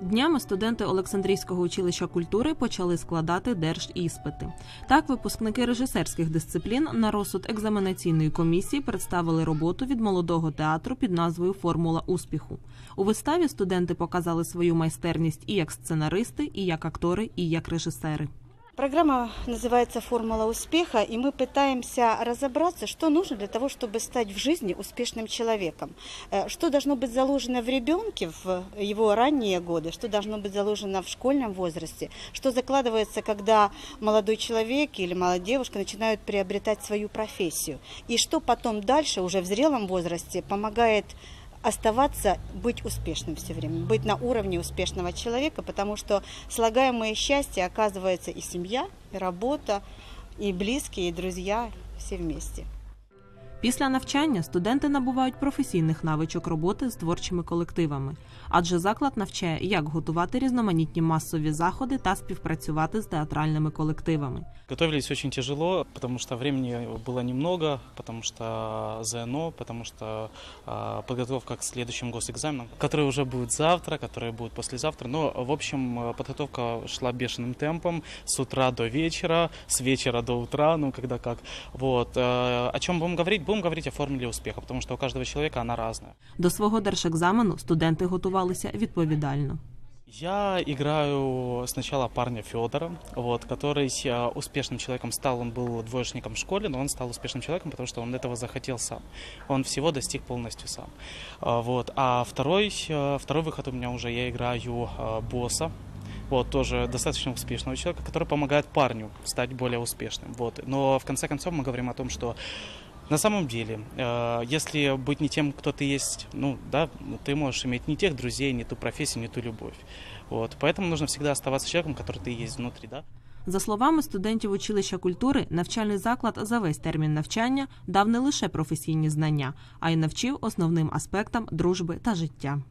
Днями студенти Олександрійського училища культури почали складати держіспити. Так, випускники режисерських дисциплін на розсуд екзаменаційної комісії представили роботу від молодого театру під назвою Формула успіху. У виставі студенти показали свою майстерність і як сценаристи, і як актори, і як режисери. Программа называется «Формула успеха», и мы пытаемся разобраться, что нужно для того, чтобы стать в жизни успешным человеком. Э, Что должно быть заложено в ребенке в его ранние годы, что должно быть заложено в школьном возрасте, что закладывается, когда молодой человек или молодая девушка начинают приобретать свою профессию, и что потом дальше, уже в зрелом возрасте, помогает оставаться, быть успешным все время, быть на уровне успешного человека, потому что слагаемое счастье оказывается и семья, и работа, и близкие, и друзья, все вместе. Після навчання студенти набувають професійних навичок роботи з творчими колективами, адже заклад навчає, як готувати різноманітні масові заходи та співпрацювати з театральними колективами. Готовились очень тяжело, потому что времени было немного, потому что ЗНО, потому что а, подготовка к следующим госэкзаменам, которые уже будут завтра, которые будут послезавтра. Но, в общем, э, подготовка шла бешеным темпом с утра до вечера, с вечера до утра, ну, когда как. Вот. э, О чем будем говорить? Будем говорить о формуле успеха, потому что у каждого человека она разная. До свого держекзамену студенти готувалися відповідально. Я играю сначала парня Федора, вот, который э, успешным человеком стал. Он был двоечником в школе, но он стал успешным человеком, потому что он этого захотел сам. Он всего достиг полностью сам. А, Вот. А второй, э, второй выход у меня уже я играю э, босса. Вот, тоже достаточно успешного человека, который помогает парню стать более успешным. Вот. Но в конце концов мы говорим о том, что на самом деле, э, если быть не тем, кто ты есть, ну да, ты можешь иметь не тех друзей, не ту профессию, не ту любовь. Вот. Поэтому нужно всегда оставаться человеком, который ты есть внутри, да. За словами студентів училища культури, навчальний заклад за весь термін навчання дав не лише професійні знання, а й навчив основним аспектам дружби та життя.